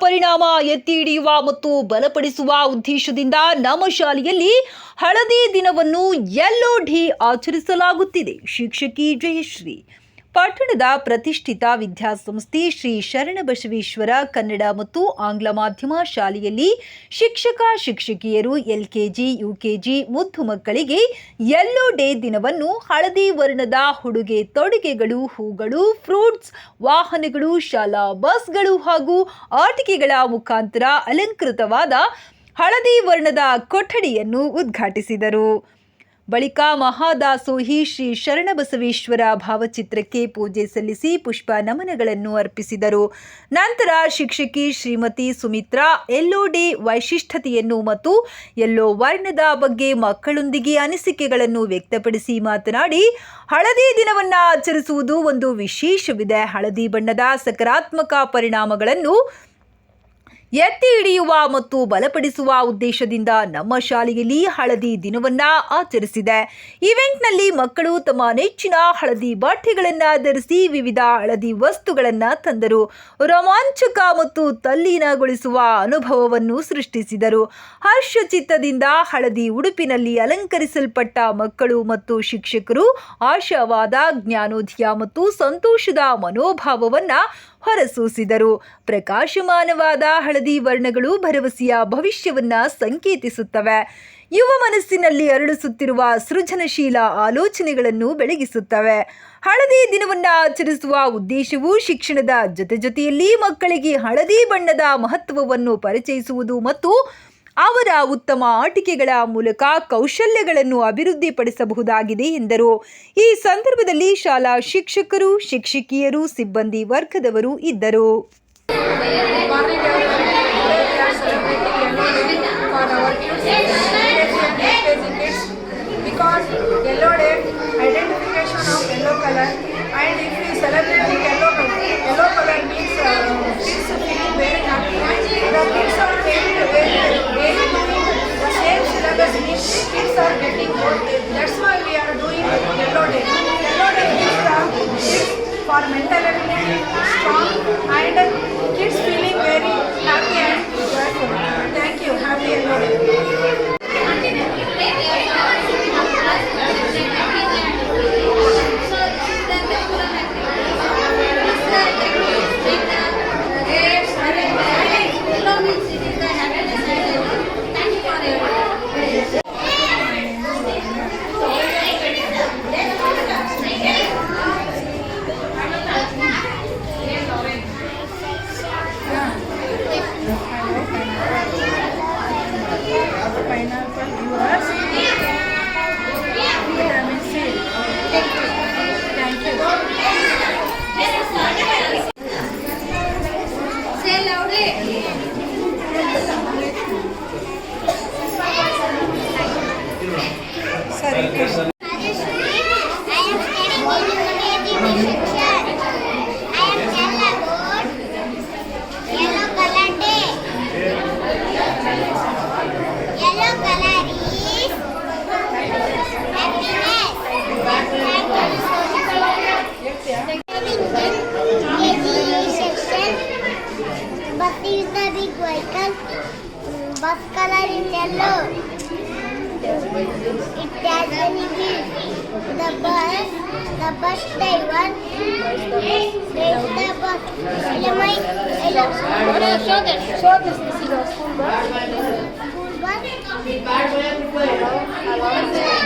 ಪರಿಣಾಮ ಎತ್ತಿ ಹಿಡಿಯುವ ಮತ್ತು ಬಲಪಡಿಸುವ ಉದ್ದೇಶದಿಂದ ನಮ್ಮ ಶಾಲೆಯಲ್ಲಿ ಹಳದಿ ದಿನವನ್ನು ಎಲ್ಲೋ ಡೇ ಆಚರಿಸಲಾಗುತ್ತಿದೆ. ಶಿಕ್ಷಕಿ ಜಯಶ್ರೀ ಪಟ್ಟಣದ ಪ್ರತಿಷ್ಠಿತ ವಿದ್ಯಾಸಂಸ್ಥೆ ಶ್ರೀ ಶರಣಬಸವೇಶ್ವರ ಕನ್ನಡ ಮತ್ತು ಆಂಗ್ಲ ಮಾಧ್ಯಮ ಶಾಲೆಯಲ್ಲಿ ಶಿಕ್ಷಕ ಶಿಕ್ಷಕಿಯರು ಎಲ್ಕೆಜಿ, ಯುಕೆಜಿ ಮುದ್ದು ಮಕ್ಕಳಿಗೆ ಯೆಲ್ಲೋ ಡೇ ದಿನವನ್ನು ಹಳದಿ ವರ್ಣದ ಉಡುಗೆ ತೊಡುಗೆಗಳು, ಹೂಗಳು ಫ್ರೂಟ್ಸ್ ವಾಹನಗಳು, ಶಾಲಾ ಬಸ್ಗಳು ಹಾಗೂ ಆಟಿಕೆಗಳ ಮುಖಾಂತರ ಅಲಂಕೃತವಾದ ಹಳದಿ ವರ್ಣದ ಕೊಠಡಿಯನ್ನು ಉದ್ಘಾಟಿಸಿದರು. ಬಳಿಕ ಮಹಾದಾಸೋಹಿ ಶ್ರೀ ಶರಣಬಸವೇಶ್ವರ ಭಾವಚಿತ್ರಕ್ಕೆ ಪೂಜೆ ಸಲ್ಲಿಸಿ ಪುಷ್ಪ ನಮನಗಳನ್ನು ಅರ್ಪಿಸಿದರು. ನಂತರ ಶಿಕ್ಷಕಿ ಶ್ರೀಮತಿ ಸುಮಿತ್ರಾ ಎಲ್ಲೋ ಡಿ ವೈಶಿಷ್ಟ್ಯತೆಯನ್ನು ಮತ್ತು ಎಲ್ಲೋ ವರ್ಣದ ಬಗ್ಗೆ ಮಕ್ಕಳೊಂದಿಗೆ ಅನಿಸಿಕೆಗಳನ್ನು ವ್ಯಕ್ತಪಡಿಸಿ ಮಾತನಾಡಿ, ಹಳದಿ ದಿನವನ್ನು ಆಚರಿಸುವುದು ಒಂದು ವಿಶೇಷವಿದೆ. ಹಳದಿ ಬಣ್ಣದ ಸಕಾರಾತ್ಮಕ ಪರಿಣಾಮಗಳನ್ನು ಎತ್ತಿ ಹಿಡಿಯುವ ಮತ್ತು ಬಲಪಡಿಸುವ ಉದ್ದೇಶದಿಂದ ನಮ್ಮ ಶಾಲೆಯಲ್ಲಿ ಹಳದಿ ದಿನವನ್ನ ಆಚರಿಸಿದೆ. ಇವೆಂಟ್ನಲ್ಲಿ ಮಕ್ಕಳು ತಮ್ಮ ನೆಚ್ಚಿನ ಹಳದಿ ಬಟ್ಟೆಗಳನ್ನ ಧರಿಸಿ ವಿವಿಧ ಹಳದಿ ವಸ್ತುಗಳನ್ನ ತಂದರು. ರೋಮಾಂಚಕ ಮತ್ತು ತಲ್ಲೀನಗೊಳಿಸುವ ಅನುಭವವನ್ನು ಸೃಷ್ಟಿಸಿದರು. ಹರ್ಷಚಿತ್ತದಿಂದ ಹಳದಿ ಉಡುಪಿನಲ್ಲಿ ಅಲಂಕರಿಸಲ್ಪಟ್ಟ ಮಕ್ಕಳು ಮತ್ತು ಶಿಕ್ಷಕರು ಆಶಾವಾದ, ಜ್ಞಾನೋದಯ ಮತ್ತು ಸಂತೋಷದ ಮನೋಭಾವವನ್ನ ಹೊರಸೂಸಿದರು. ಪ್ರಕಾಶಮಾನವಾದ ಹಳದಿ ವರ್ಣಗಳು ಭರವಸೆಯ ಭವಿಷ್ಯವನ್ನ ಸಂಕೇತಿಸುತ್ತವೆ. ಯುವ ಮನಸ್ಸಿನಲ್ಲಿ ಅರಳಿಸುತ್ತಿರುವ ಸೃಜನಶೀಲ ಆಲೋಚನೆಗಳನ್ನು ಬೆಳಗಿಸುತ್ತವೆ. ಹಳದಿ ದಿನವನ್ನ ಆಚರಿಸುವ ಉದ್ದೇಶವು ಶಿಕ್ಷಣದ ಜೊತೆ ಜೊತೆಯಲ್ಲಿ ಮಕ್ಕಳಿಗೆ ಹಳದಿ ಬಣ್ಣದ ಮಹತ್ವವನ್ನು ಪರಿಚಯಿಸುವುದು ಮತ್ತು ಅವರ ಉತ್ತಮ ಆಟಿಕೆಗಳ ಮೂಲಕ ಕೌಶಲ್ಯಗಳನ್ನು ಅಭಿವೃದ್ಧಿಪಡಿಸಬಹುದಾಗಿದೆ ಎಂದರು. ಈ ಸಂದರ್ಭದಲ್ಲಿ ಶಾಲಾ ಶಿಕ್ಷಕರು, ಶಿಕ್ಷಕಿಯರು, ಸಿಬ್ಬಂದಿ ವರ್ಗದವರು ಇದ್ದರು. Kids are getting good. That's why we are doing Yellow Day. Yellow Day kids for mental ability strong Sorry. Bus color is yellow. It has many wheels. The bus, the bus driver the bus. Hello, hello. Show this. Is our school bus. School bus.